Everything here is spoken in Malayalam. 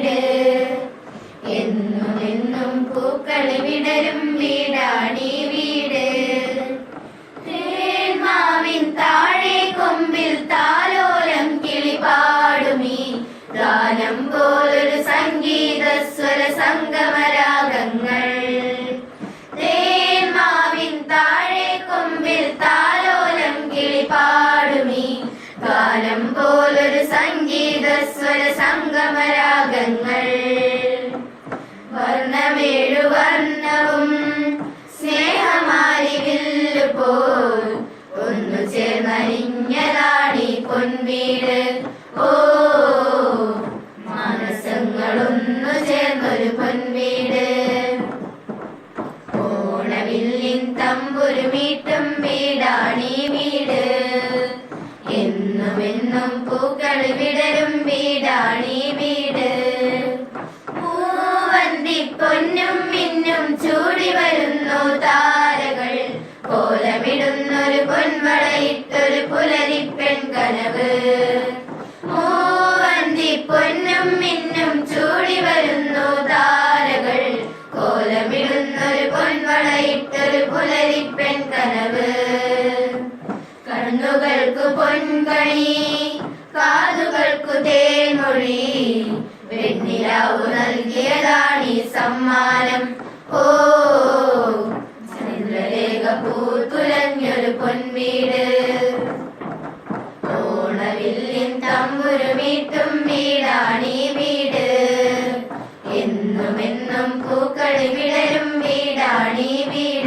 വീട്. പൂക്കളി വിടരും വീട്. സംഗീത സ്വര സംഗമരാഗങ്ങൾ ചേർന്നരിഞ്ഞതാണി പൊൻവീട്. ഓ മാനസങ്ങളൊന്നു ചേർന്നൊരു പൊൻവീട്. ഓണവില്ലിൻ തമ്പുരു മീട്ടും വീടാണീ വീട്. എന്നും എന്നും പൂക്കൾ വിടരും വീടാണീ വീട്. കോലമിടുന്നൊരു പൊൻവളയിട്ടൊരു പുലരിപ്പെൺ കനവ്. മൂവന്തി പൊന്നും മിന്നും ചൂടി വരുന്നു താരകൾ കോലമിടുന്നൊരു പൊൻവളയിട്ടൊരു പുലരി പെൺകനവ് കണ്ണുകൾക്ക് പൊൻകണി കാതുകൾക്കു തേൻമൊഴി. വെണ്ണിലാവു നൽകിയതാണീ സമ്മാനം. ഓ പൂ തുലഞ്ഞൊരു പൊൻവീട് ഓണവില്ലിൻ തമ്പുരുമീട്ടും വീടാണീ വീട്. എന്നും എന്നും പൂക്കളി വിടരും വീടാണീ വീട്.